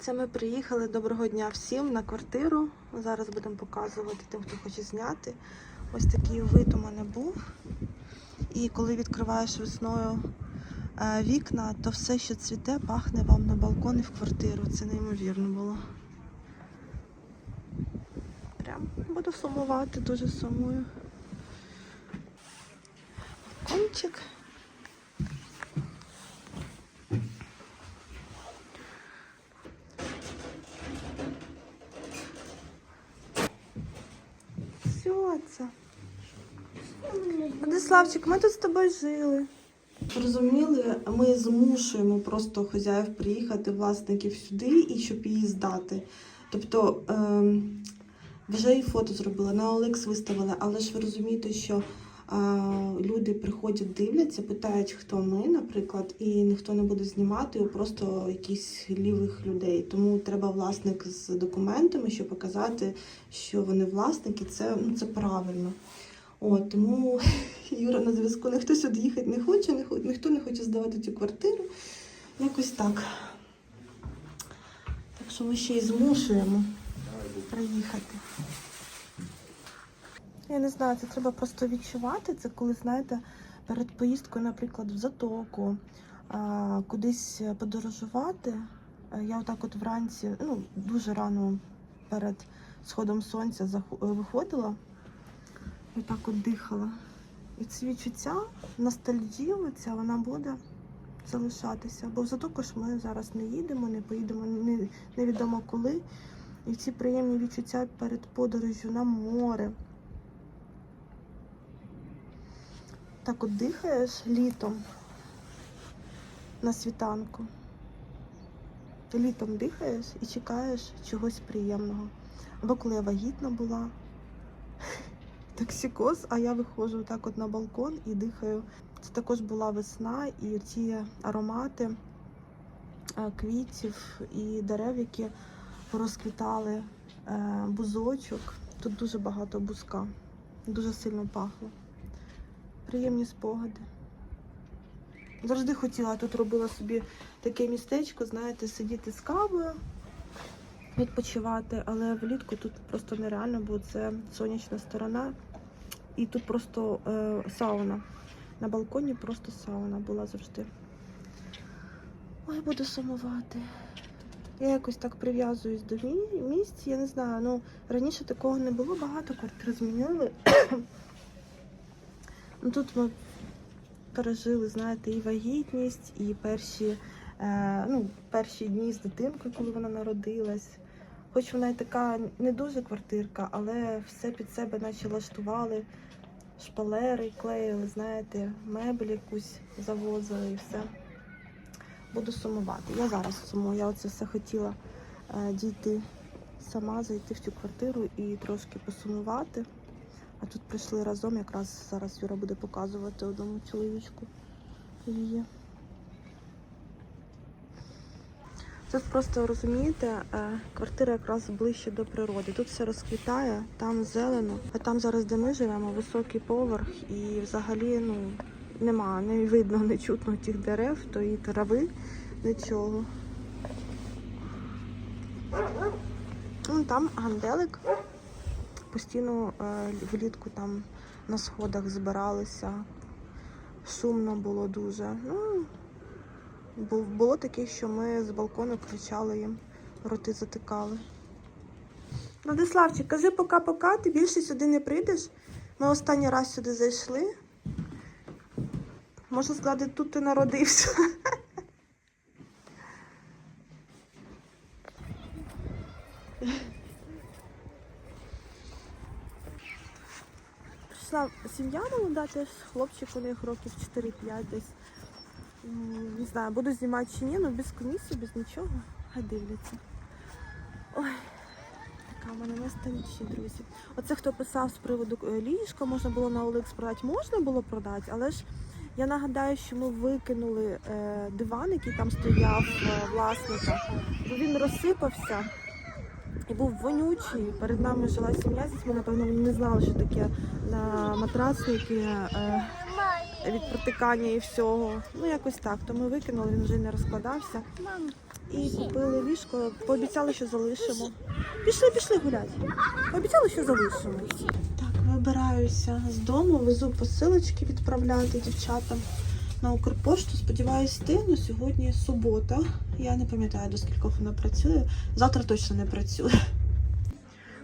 Це ми приїхали. Доброго дня всім на квартиру. Зараз будемо показувати тим, хто хоче зняти. Ось такий вид у мене був. І коли відкриваєш весною е, вікна, то все, що цвіте, пахне вам на балкон і в квартиру. Це неймовірно було. Прям буду сумувати, дуже сумую. Балкончик. Це. Владиславчик, ми тут з тобою жили. Розуміли, ми змушуємо просто хазяїв приїхати, власників сюди і щоб її здати. Тобто ем, вже і фото зробила, на Олекс виставила, але ж ви розумієте, що люди приходять, дивляться, питають, хто ми, наприклад, і ніхто не буде знімати, просто якісь лівих людей. Тому треба власник з документами, щоб показати, що вони власники, це, ну, це правильно. От, тому Юра на зв'язку, ніхто сюди їхати не хоче, ні- ніхто не хоче здавати цю квартиру. Якось так. Так що ми ще й змушуємо приїхати. Я не знаю, це треба просто відчувати. Це коли, знаєте, перед поїздкою, наприклад, в затоку, кудись подорожувати. Е, Я отак от вранці, ну, дуже рано перед сходом сонця виходила і так от дихала. І ці відчуття, ностальгія вона буде залишатися. Бо в затоку ж ми зараз не їдемо, не поїдемо не- невідомо коли. І ці приємні відчуття перед подорожю на море. Так от дихаєш літом на світанку. Літом дихаєш і чекаєш чогось приємного. Або коли я вагітна була, токсикоз, а я виходжу так от на балкон і дихаю. Це також була весна, і ті аромати е, квітів і дерев, які розквітали, е, бузочок. Тут дуже багато бузка, дуже сильно пахло. Приємні спогади. Завжди хотіла, тут робила собі таке містечко, знаєте, сидіти з кавою, відпочивати, але влітку тут просто нереально, бо це сонячна сторона. І тут просто е, сауна. На балконі просто сауна була завжди. Ой, буду сумувати. Я якось так прив'язуюсь до мі- місць. Я не знаю, ну раніше такого не було, багато квартир змінили. Ну, тут ми пережили, знаєте, і вагітність, і перші, е, ну, перші дні з дитинкою, коли вона народилась. Хоч вона і така не дуже квартирка, але все під себе наче лаштували. Шпалери клеїли, знаєте, мебель якусь завозили і все. Буду сумувати. Я зараз сумую. Я оце все хотіла е, дійти сама, зайти в цю квартиру і трошки посумувати. А тут прийшли разом, якраз зараз Юра буде показувати одному чоловічку її. Тут просто розумієте, е, квартира якраз ближче до природи. Тут все розквітає, там зелено, а там зараз, де ми живемо, високий поверх, і взагалі ну нема, не видно, не чутно тих дерев, тої трави, нічого. Ну, Там ганделик. Постійно е, влітку там на сходах збиралися. Шумно було дуже. Ну, Бу- Було таке, що ми з балкону кричали їм, роти затикали. Владиславчик, кажи пока-пока, ти більше сюди не прийдеш. Ми останній раз сюди зайшли. Можна сказати, тут ти народився. Прийшла сім'я молода, теж хлопчик у них років 4-5 десь. Не знаю, буду знімати чи ні, але без комісії, без нічого. Хай дивляться. Ой, така в мене ностальгія, друзі. Оце хто писав з приводу е, ліжка, можна було на OLX продати, можна було продати, але ж я нагадаю, що ми викинули е, диван, який там стояв е, власника, бо він розсипався. І був вонючий. Перед нами жила сім'я з дітьми, напевно, не знали, що таке на матрасники. Е, від протикання і всього. Ну, якось так. То ми викинули, він вже не розкладався. І купили ліжко, пообіцяли, що залишимо. Пішли, пішли гуляти. Пообіцяли, що залишимо. Так, вибираюся з дому, везу посилочки відправляти дівчатам на Укрпошту. Сподіваюсь, ти, ну сьогодні субота. Я не пам'ятаю, до скількох вона працює. Завтра точно не працює.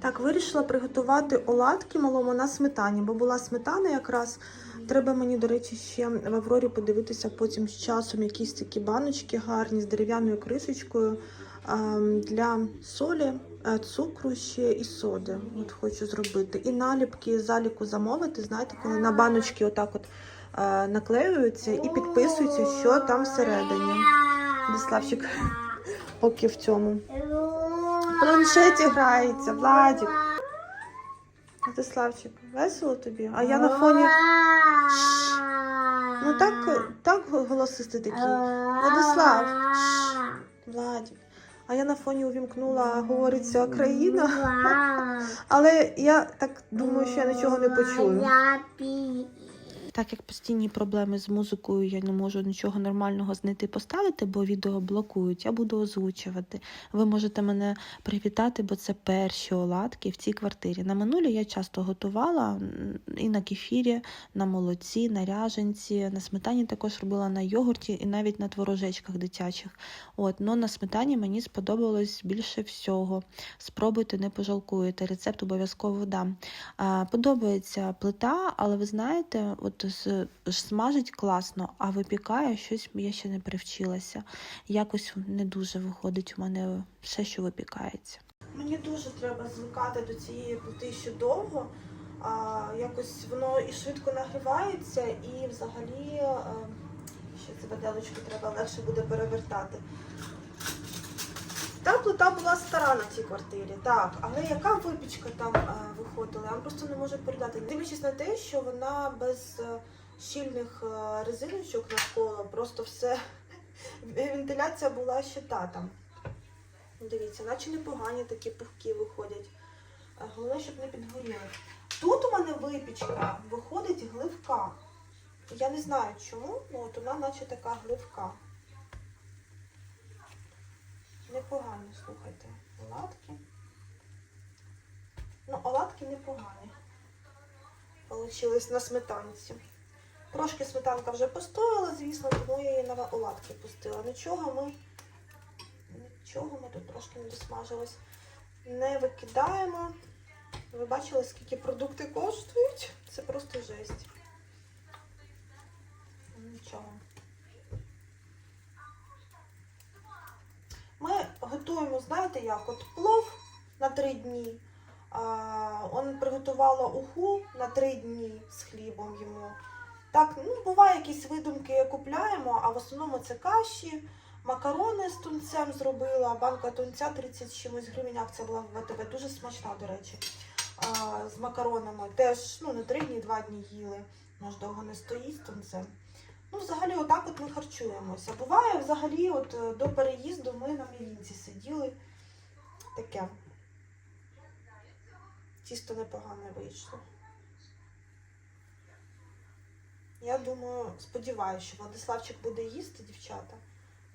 Так, вирішила приготувати оладки малому на сметані, бо була сметана якраз. Треба мені, до речі, ще в Аврорі подивитися потім з часом якісь такі баночки гарні з дерев'яною кришечкою ем, для солі, е, цукру ще і соди. От хочу зробити. І наліпки заліку замовити. Знаєте, коли на баночки отак от наклеюються і підписуються, що там всередині. Віславчик поки в цьому. В планшеті грається, Владик. Владиславчик, весело тобі? А я на фоні. Ну так, так голосистий такий. Владислав. Владик. А я на фоні увімкнула, говориться країна. Але я так думаю, що я нічого не почую. Так як постійні проблеми з музикою, я не можу нічого нормального знайти поставити, бо відео блокують, я буду озвучувати. Ви можете мене привітати, бо це перші оладки в цій квартирі. На минулі я часто готувала і на кефірі, на молоці, на ряженці, на сметані також робила на йогурті і навіть на творожечках дитячих. От, но на сметані мені сподобалось більше всього. Спробуйте, не пожалкуєте. Рецепт обов'язково дам. Подобається плита, але ви знаєте, от смажить класно, а випікає щось я ще не привчилася. Якось не дуже виходить у мене все, що випікається. Мені дуже треба звикати до цієї плити ще довго. А, якось воно і швидко нагрівається, і взагалі е, ще це виделочку треба легше буде перевертати. Та плита була стара на цій квартирі, так, але яка випічка там е, виходила, я вам просто не можу передати. Дивлячись на те, що вона без е, щільних е, резиночок навколо, просто все вентиляція була ще та там. Дивіться, наче непогані такі пухкі виходять. Е, Головне, щоб не підгоріли. Тут у мене випічка виходить гливка. Я не знаю чому, але от вона наче така гливка. Непогані, слухайте. Оладки. Ну, оладки непогані. Получились на сметанці. Трошки сметанка вже постояла, звісно, тому я її на оладки пустила. Нічого ми. Нічого ми тут трошки не досмажились. Не викидаємо. Ви бачили, скільки продукти коштують? Це просто жесть. Нічого. Ми готуємо, знаєте як, от плов на три дні. Он приготувала уху на три дні з хлібом йому. Так, ну, буває якісь видумки купляємо, а в основному це каші, макарони з тунцем зробила, банка тунця 30 чимось гривень, акція була в ВТБ, дуже смачна, до речі. З макаронами. Теж ну, не три дні, два дні їли. Може довго не стоїть з тунцем. Ну, взагалі, отак от ми харчуємося. Буває, взагалі, от е, до переїзду ми на мілінці сиділи. Таке. Тісто непогане вийшло. Я думаю, сподіваюся, що Владиславчик буде їсти, дівчата.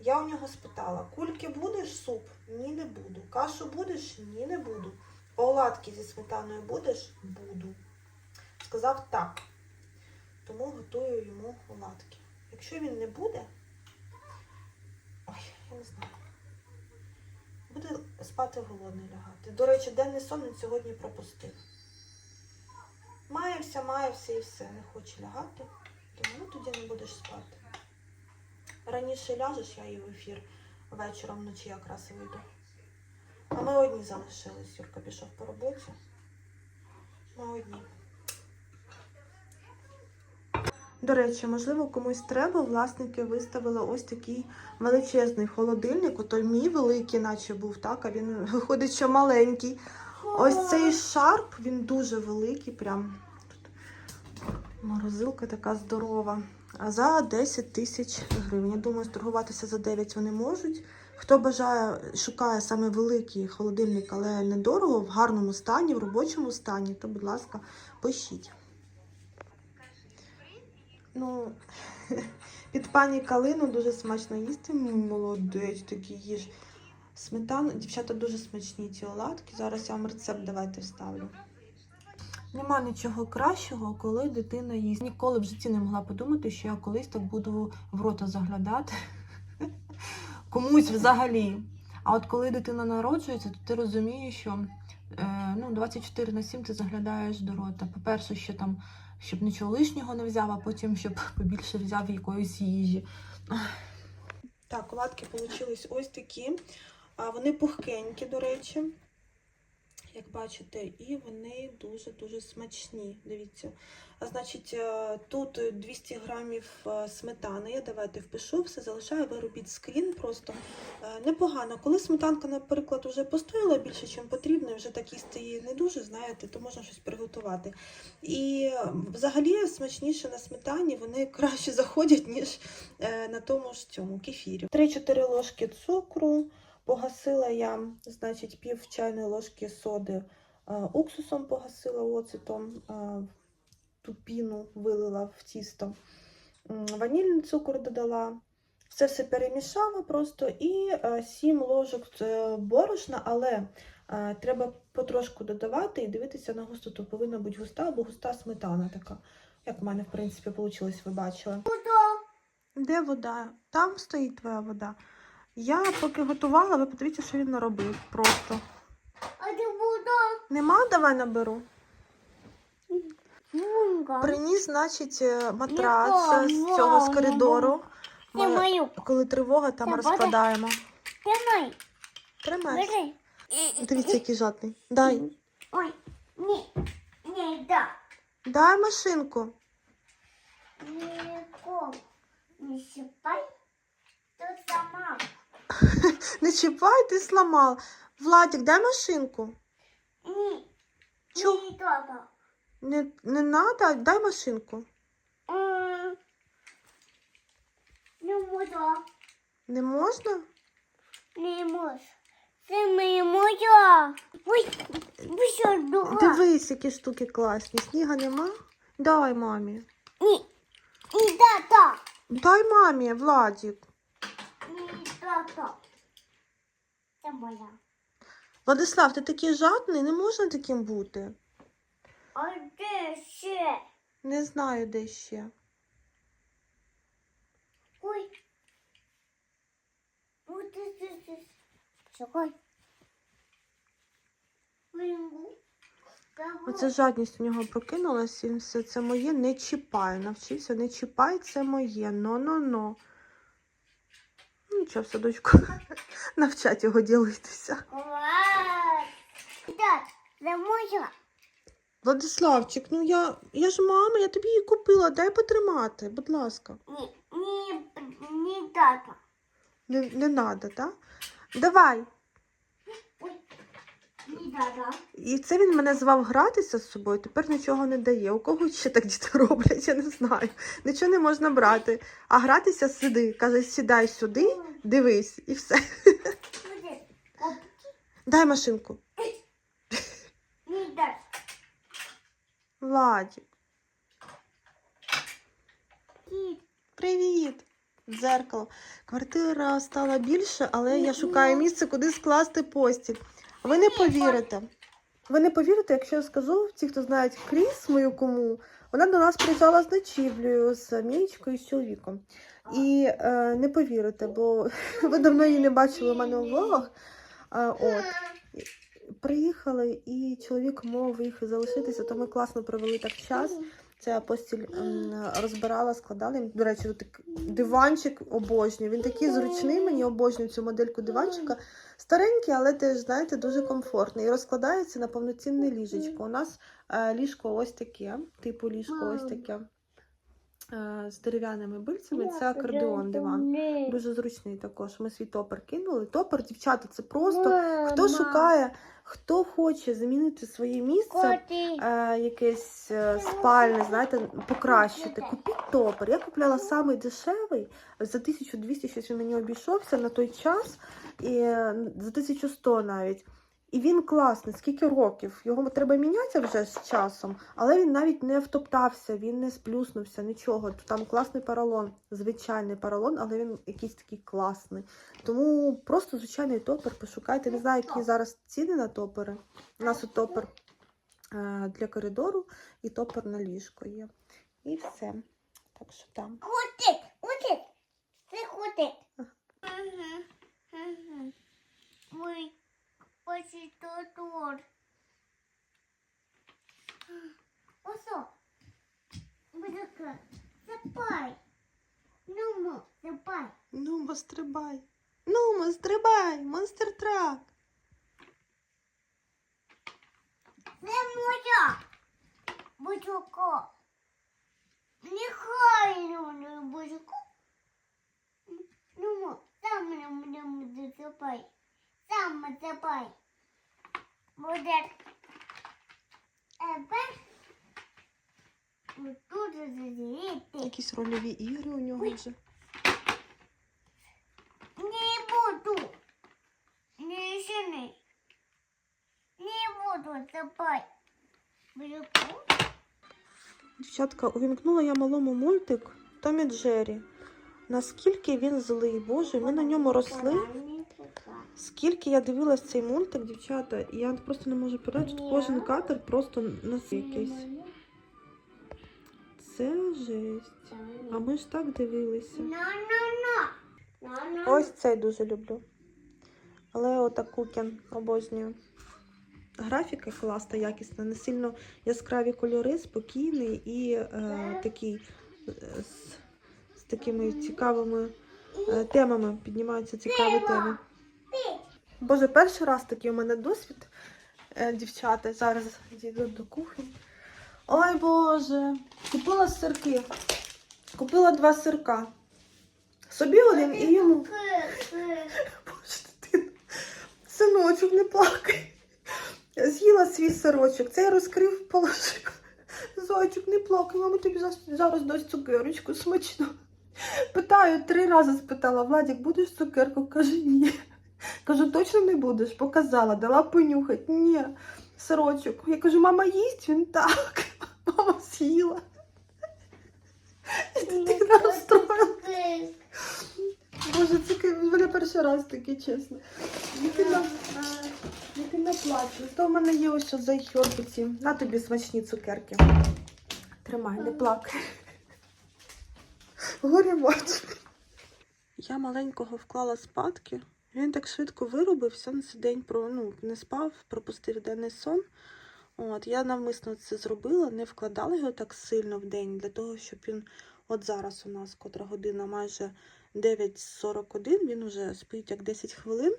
Я у нього спитала: кульки будеш суп? Ні, не буду. Кашу будеш? Ні, не буду. Оладки зі сметаною будеш? Буду. Сказав так. Тому готую йому оладки. Якщо він не буде, ой, я не знаю. Буде спати голодний лягати. До речі, денний сон він сьогодні пропустив. Маявся, маявся і все. Не хоче лягати. Тому ну тоді не будеш спати. Раніше ляжеш, я і в ефір вечором вночі якраз вийду. А ми одні залишились. Юрка пішов по роботі. Ми одні. До речі, можливо, комусь треба. Власники виставили ось такий величезний холодильник. Ото мій великий, наче був, так, а він виходить, що маленький. Ось цей шарп, він дуже великий, прям тут морозилка така здорова. А за 10 тисяч гривень. Я думаю, торгуватися за 9 вони можуть. Хто бажає, шукає саме великий холодильник, але недорого, в гарному стані, в робочому стані, то, будь ласка, пишіть. Ну, під пані Калину дуже смачно їсти. Молодець такий їж. Сметану. Дівчата дуже смачні ці оладки. Зараз я вам рецепт давайте вставлю. Нема нічого кращого, коли дитина їсть. Ніколи в житті не могла подумати, що я колись так буду в рота заглядати. Комусь взагалі. А от коли дитина народжується, то ти розумієш, що е, ну, 24 на 7 ти заглядаєш до рота. По-перше, що там, щоб нічого лишнього не взяв, а потім щоб побільше взяв якоїсь їжі. Так, оладки вийшли ось такі. Вони пухкенькі, до речі, як бачите, і вони дуже-дуже смачні. Дивіться. Значить, е, тут 200 грамів е, сметани. Я давайте впишу, все залишаю, ви робіть скрін просто. Е, Непогано. Коли сметанка, наприклад, вже постояла більше, ніж потрібно, вже так їсти її не дуже, знаєте, то можна щось приготувати. І взагалі смачніше на сметані, вони краще заходять, ніж на тому ж цьому кефірі. 3-4 ложки цукру. Погасила я, значить, пів чайної ложки соди уксусом погасила оцетом, ту піну вилила в тісто. Ванільний цукор додала. Все все перемішала просто і е, 7 ложок е, борошна, але е, треба потрошку додавати і дивитися на густоту. Повинна бути густа або густа сметана така. Як в мене, в принципі, вийшло, ви бачили. Де вода? Там стоїть твоя вода. Я поки готувала, ви подивіться, що він наробив. Просто. А ти буду Нема, давай наберу. Приніс, значить, е, матрац е, з цього з коридору. Ми, коли тривога, там розкладаємо. Тримай. Тримай. Дивіться, який жадний. Дай. Ой, ні, ні, да. Дай машинку. Ніко. Не щипай. Тут сама. Не чіпай, ти сламав. Владик, дай машинку. Ні. Чо? Ні, тата. Не, не надо, дай машинку. М. Не можу. Не можна? Не можу. Це не можу. Ой, ви що, дура? Дивись, які штуки класні. Сніга нема? Дай мамі. Ні. Ні, тата. Дай мамі, Владик. Ні, тата. Це моя. Владислав, ти такий жадний, не можна таким бути. А де ще? Не знаю, де ще. Ой. Ой, ти, ти, ти. Чекай. Оце жадність у нього прокинулася, він все це моє не чіпай. Навчився, не чіпай, це моє. Но-но-но. Нічого, в садочку навчать його ділитися. Клас. Так, це моя. Владиславчик, ну я, я ж мама, я тобі її купила, дай потримати, будь ласка. Ні, ні, ні, тата. Не, не надо, так? Давай. Ні, тата. І це він мене звав гратися з собою, тепер нічого не дає. У кого ще так діти роблять, я не знаю. Нічого не можна брати. А гратися сиди. Каже, сідай сюди, дивись, і все. Дай машинку. Ні, тата. Владі, Кіт. привіт. Дзеркало. Квартира стала більше, але я шукаю місце, куди скласти постіль. Ви не повірите. Ви не повірите, якщо я скажу, ті, хто знають Кріс, мою кому, вона до нас приїжджала з ночівлею, з Мієчкою і з чоловіком. І е, не повірите, бо ви давно її не бачили у мене у влогах. Е, от. Приїхали, і чоловік мов їх залишитися, то ми класно провели так час. Це постіль розбирала, складала. До речі, тут диванчик обожнюю. Він такий зручний, мені обожнюю цю модельку диванчика. Старенький, але теж, знаєте, дуже комфортний. І розкладається на повноцінне ліжечко. У нас е, ліжко ось таке, типу ліжко ось таке. е, З дерев'яними бильцями. Це акордеон диван. Дуже зручний також. Ми свій топер кинули. Топер, дівчата, це просто хто шукає, хто хоче замінити своє місце е, якесь е, спальне, знаєте, покращити. Купіть топер. Я купляла самий дешевий за 1200 щось він мені обійшовся на той час, і за 1100 навіть. І він класний, скільки років. Його треба міняти вже з часом, але він навіть не втоптався, він не сплюснувся, нічого. Там класний поролон, звичайний поролон, але він якийсь такий класний. Тому просто звичайний топер пошукайте. Не знаю, які зараз ціни на топери. У нас тут топер е, для коридору і топер на ліжко є. І все. Так що там. Котик, котик. Це котик. Угу. Угу. Ось тут. Осо. Будь-яка. Запай. Ну, мо, запай. Ну, мо, стрибай. Ну, мо, стрибай, монстр трак. Це моя. Будь-яка. Нехай не будь-яка. Ну, мо, сам мене мене запай. Сам запай. Буде. Ебе. Тут зазріти. Якісь рольові ігри у нього вже. Не буду. Не жени. Не буду запай. Будь-яку. Дівчатка, увімкнула я малому мультик Томі Джері. Наскільки він злий, боже, ми на ньому росли. Скільки я дивилась цей мультик, дівчата, і я просто не можу передати, що кожен кадр просто на якийсь. Це жесть. А ми ж так дивилися. Ось цей дуже люблю. Але отаку кен обожнюю. Графіка класна, якісна, не сильно яскраві кольори, спокійний і е, такий е, з, з такими цікавими е, темами. Піднімаються цікаві теми. Боже, перший раз такий у мене досвід, е, дівчата. Зараз дійду до кухні. Ой Боже, купила сирки. Купила два сирка. Собі один і йому. Боже, дитина. Синочок, не плакай. З'їла свій сирочок, цей розкрив, положив. Зайчик, не плакай, мама тобі зараз дасть цукерочку смачно. Питаю, три рази спитала, Владик, будеш цукерку? Каже, ні. Кажу, точно не будеш? Показала, дала понюхати. Ні, сирочок. Я кажу, мама їсть? Він так. Мама з'їла. І дитина розстроїла. Боже, це мене перший раз таке, чесно. Дитина, дитина плаче. То в мене є ось що за йорбиці. На тобі смачні цукерки. Тримай, не плакай. Горі бачу. Я маленького вклала спадки. Він так швидко виробився на цей день про ну, не спав, пропустив денний сон. От, я навмисно це зробила, не вкладала його так сильно в день для того, щоб він от зараз у нас котра година майже 9.41, він уже спить як 10 хвилин.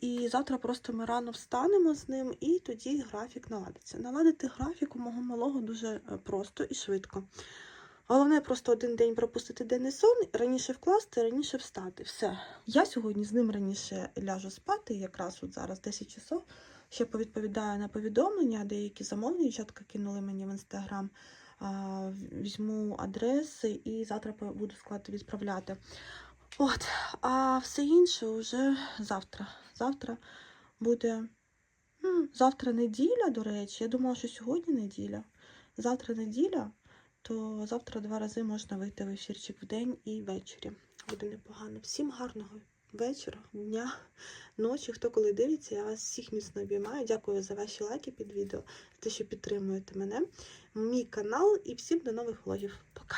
І завтра просто ми рано встанемо з ним, і тоді графік наладиться. Наладити графік у мого малого дуже е, просто і швидко. Головне просто один день пропустити денний сон, раніше вкласти, раніше встати. Все. Я сьогодні з ним раніше ляжу спати, якраз от зараз 10 часов. Ще повідповідаю на повідомлення, деякі замовлення дівчатка кинули мені в інстаграм. Візьму адреси і завтра буду склад відправляти. От, а все інше вже завтра. Завтра буде. Завтра неділя, до речі. Я думала, що сьогодні неділя. Завтра неділя, то завтра два рази можна вийти в ефірчик в день і ввечері. Буде непогано. Всім гарного вечора, дня, ночі. Хто коли дивиться, я вас всіх міцно обіймаю. Дякую за ваші лайки під відео, за те, що підтримуєте мене, мій канал і всім до нових влогів. Пока!